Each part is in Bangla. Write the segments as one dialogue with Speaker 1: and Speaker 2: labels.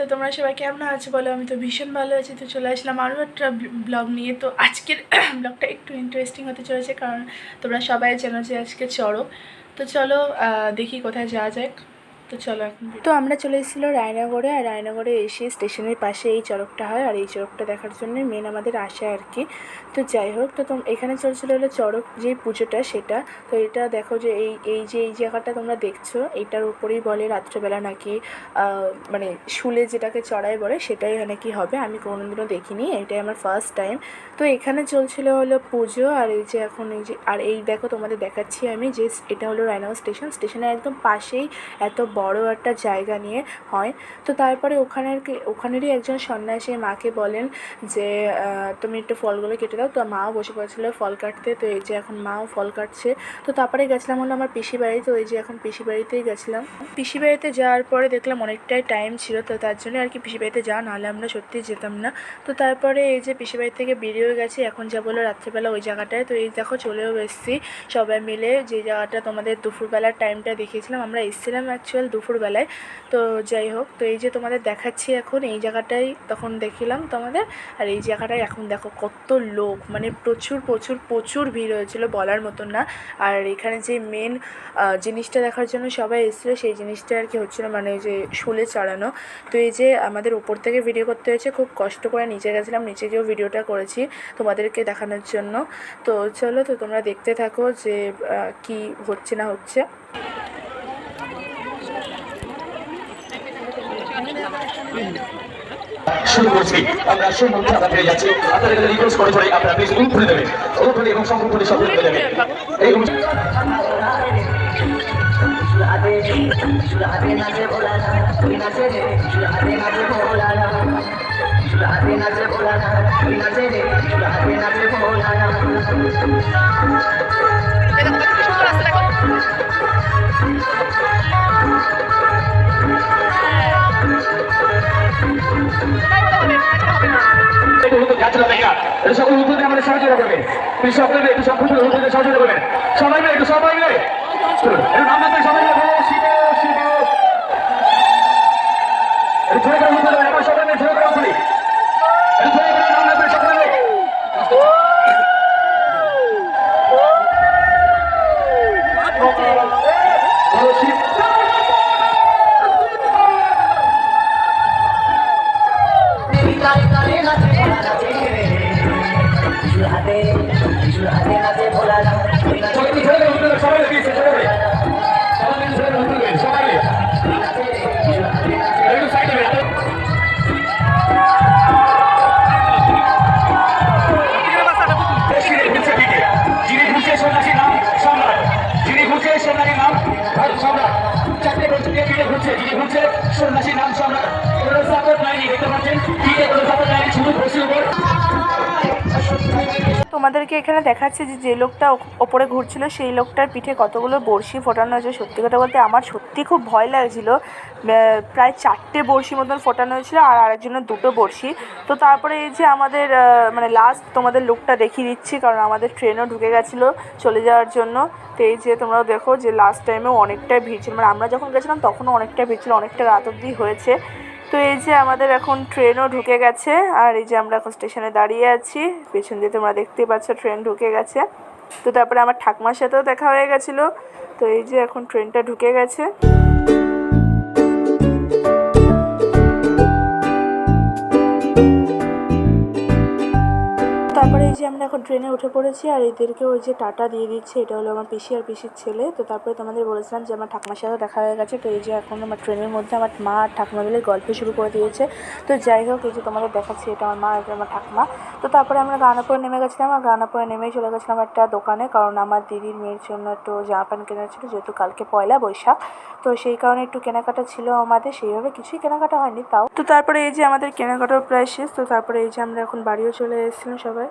Speaker 1: তো তোমরা সবাই কেমন আছো বলো? আমি তো ভীষণ ভালো আছি। তো চলে আসলাম আরও একটা ব্লগ নিয়ে। তো আজকের ব্লগটা একটু ইন্টারেস্টিং হতে চলেছে, কারণ তোমরা সবাই জানো যে আজকে চড়ো তো চলো দেখি কোথায় যাওয়া যায় তো তো আমরা চলে এসেছিল রায়নগরে, আর রায়নগরে এসে স্টেশনের পাশে এই চড়কটা হয়, আর এই চড়কটা দেখার জন্য মেন আমাদের আসে আর কি। তো যাই হোক, তো এখানে চলছিল হলো চড়ক, যে পুজোটা সেটা। তো এটা দেখো যে এই এই যে, এই জায়গাটা তোমরা দেখছ, এটার উপরেই বলে রাত্রেবেলা নাকি মানে শুলে যেটাকে চড়াই বলে, সেটাই নাকি হবে, আমি কোনোদিনও দেখিনি, এটাই আমার ফার্স্ট টাইম তো এখানে চলছিল হলো পুজো, আর এই যে এখন এই যে, আর এই দেখো তোমাদের দেখাচ্ছি আমি, যে এটা হলো রায়নগর স্টেশন স্টেশনের একদম পাশেই এত বড় একটা জায়গা নিয়ে হয়। তো তারপরে ওখানের ওখানেরই একজন সন্ন্যাসী মাকে বলেন যে তুমি একটু ফলগুলো কেটে দাও। তো মাও বসে পড়েছিল ফল কাটতে। তো এই যে এখন মাও ফল কাটছে। তো তারপরে গেছিলাম হলো আমার পিসি বাড়ি তো এই যে এখন পিসি বাড়িতেই গেছিলাম। পিসি বাড়িতে যাওয়ার পরে দেখলাম অনেকটাই টাইম ছিল। তো তার জন্য আর কি পিসি বাড়িতে যাওয়া নাহলে আমরা সত্যি যেতাম না। তো তারপরে এই যে পিসি বাড়ি থেকে বেরিয়েও গেছি। এখন যা বলো রাত্রেবেলা ওই জায়গাটায়। তো এই দেখো চলেও এসেছি সবাই মিলে। যে জায়গাটা তোমাদের দুপুরবেলার টাইমটা দেখিয়েছিলাম। আমরা এসেছিলাম অ্যাকচুয়াল দুপুরবেলায়। তো যাই হোক, তো এই যে তোমাদের দেখাচ্ছি এখন, এই জায়গাটাই তখন দেখিলাম তোমাদের। আর এই জায়গাটায় এখন দেখো কত লোক মানে প্রচুর প্রচুর প্রচুর ভিড় হয়েছিল বলার মতন না। আর এখানে যে মেন জিনিসটা দেখার জন্য সবাই এসেছিল, সেই জিনিসটা আর কি হচ্ছিল মানে যে শুলে চড়ানো। তো এই যে আমাদের উপর থেকে ভিডিও করতে হয়েছে, খুব কষ্ট করে নিচে গেছিলাম, নিচে গিয়েও ভিডিওটা করেছি তোমাদেরকে দেখানোর জন্য। তো চলো তো তোমরা দেখতে থাকো যে কি হচ্ছে না হচ্ছে।
Speaker 2: শুরু করছি। আমরা সেই মধ্যে আমরা ফিরে যাচ্ছি। আপনাদের কাছে রিকোয়েস্ট করে ধরে আপনারা প্লিজ মুখ খুলে দেবেন। অনুপ্রাণী এবং সংখ্যাগুলি সব খুলে দেবেন। এই অনুষ্ঠান
Speaker 3: সুরাতে
Speaker 2: এটা সকল হলুদে আমাদের সহযোগিতা করবেন প্লিজ সকলে একটু সম্পূর্ণ হলুদে সহযোগিতা করবেন সবাই মিলে একটু সবাই মিলে ডাকবেন সবাই মিলে শিব শিব সবাই মিলে বলো শিব
Speaker 3: তালে তালে নাচে ভোলা নাচে রে সুরাতে সুরাতে নাচে ভোলা না তুই নাচে
Speaker 2: সবাই দেবেন সবাই মিলে please, জোরে
Speaker 1: তোমাদেরকে এখানে দেখাচ্ছে যে যে লোকটা ওপরে ঘুরছিল, সেই লোকটার পিঠে কতগুলো বড়শি ফোটানো হয়েছে। সত্যি কথা বলতে আমার সত্যি খুব ভয় লাগছিল। প্রায় চারটে বড়শি মতন ফোটানো হয়েছিল আর আরেকজনের দুটো বড়শি। তো তারপরে এই যে আমাদের মানে লাস্ট তোমাদের লোকটা দেখিয়ে দিচ্ছি, কারণ আমাদের ট্রেনও ঢুকে গেছিল চলে যাওয়ার জন্য। তো এই যে তোমরা দেখো যে লাস্ট টাইমেও অনেকটাই ভিড় ছিল। মানে আমরা যখন গেছিলাম, তখনও অনেকটা ভিড় ছিল, অনেকটা রাত অবধি হয়েছে। তো এই যে আমাদের এখন ট্রেনও ঢুকে গেছে, আর এই যে আমরা এখন স্টেশনে দাঁড়িয়ে আছি, পেছন দিয়ে তোমরা দেখতে পাচ্ছ ট্রেন ঢুকে গেছে। তো তারপরে আমার ঠাকমার সাথেও দেখা হয়ে গেছিল, তো এই যে এখন ট্রেনটা ঢুকে গেছে। আমরা এখন ট্রেনে উঠে পড়েছি আর এদেরকে ওই যে টাটা দিয়ে দিচ্ছে, এটা হলো আমার পিসি আর পিসির ছেলে। তো তারপরে তোমাদের বলেছিলাম যে আমার ঠাকুমার সাথে দেখা হয়ে গেছে। তো এই যে এখন আমার ট্রেনের মধ্যে আমার মা আর ঠাকুমা মিলে গল্প শুরু করে দিয়েছে। তো যাই হোক, এই যে তোমাদের দেখাচ্ছি, এটা আমার মা আর আমার ঠাকুমা। তো তারপরে আমরা গানাপুরে নেমে গেছিলাম আর গানাপুরে নেমেই চলে গেছিলাম একটা দোকানে। কারণ আমার দিদির মেয়ের জন্য একটু জামা প্যান্ট কেনার ছিল, যেহেতু কালকে পয়লা বৈশাখ। তো সেই কারণে একটু কেনাকাটা ছিল আমাদের, সেইভাবে কিছুই কেনাকাটা হয়নি তাও। তো তারপরে এই যে আমাদের কেনাকাটাও প্রায় শেষ। তো তারপরে এই যে আমরা এখন বাড়িও চলে এসেছিলাম সবাই।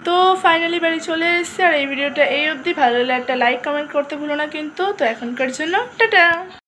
Speaker 1: তো ফাইনালি বাড়ি চলে এসেছে, আর এই ভিডিওটা এই অবধি। ভালো লাগলে একটা লাইক কমেন্ট করতে ভুলো না কিন্তু। তো এখনকার জন্য, টাটা!